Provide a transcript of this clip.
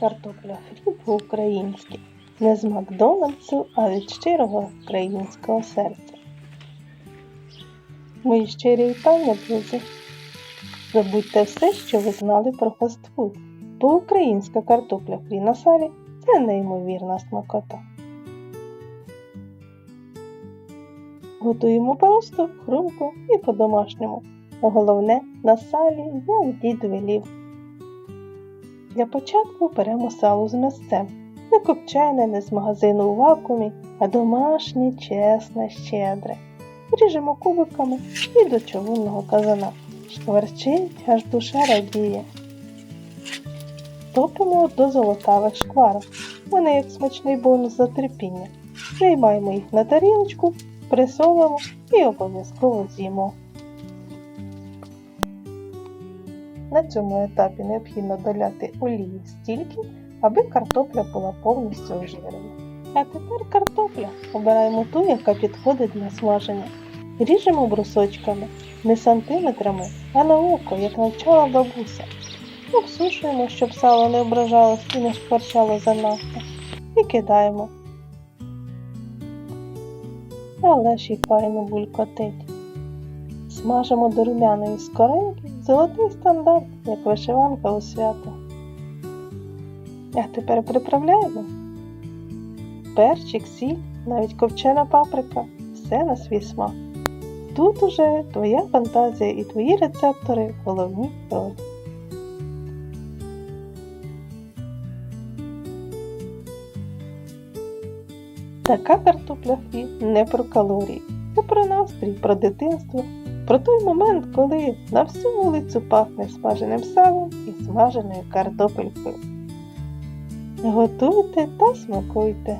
Картопля фрі по-українськи. Не з Макдональдсу, а від щирого українського серця. Мої щирі вітання, друзі. Забудьте все, що ви знали про фастфуд, бо українська картопля фрі на салі це неймовірна смакота. Готуємо просто, хрумко і по-домашньому. Головне на салі, як дід велів. Для початку беремо сало з м'ясцем. Не копчене, не з магазину у вакуумі, а домашнє, чесне, щедре. Ріжемо кубиками і до човунного казана. Шкварчить, аж душа радіє. Топимо до золотавих шкварок. Вони як смачний бонус за терпіння. Приймаємо їх на тарілочку, присолимо і обов'язково з'їмо. На цьому етапі необхідно доляти олії стільки, аби картопля була повністю ожирена. А тепер картопля. Обираємо ту, яка підходить для смаження. Ріжемо брусочками, не сантиметрами, а на око, як навчала бабуся. Обсушуємо, щоб сало не ображалось і не шкварчало занадто. І кидаємо. Але ж і файно булькотить. Смажимо до румяної скоринки, золотий стандарт, як вишиванка у свято. А тепер приправляємо. Перчик, сіль, навіть копчена паприка, все на свій смак. Тут уже твоя фантазія і твої рецептори в головній ролі. Така картопля фрі не про калорії, це про настрій, про дитинство, про той момент, коли на всю вулицю пахне смаженим салом і смаженою картопелькою. Готуйте та смакуйте.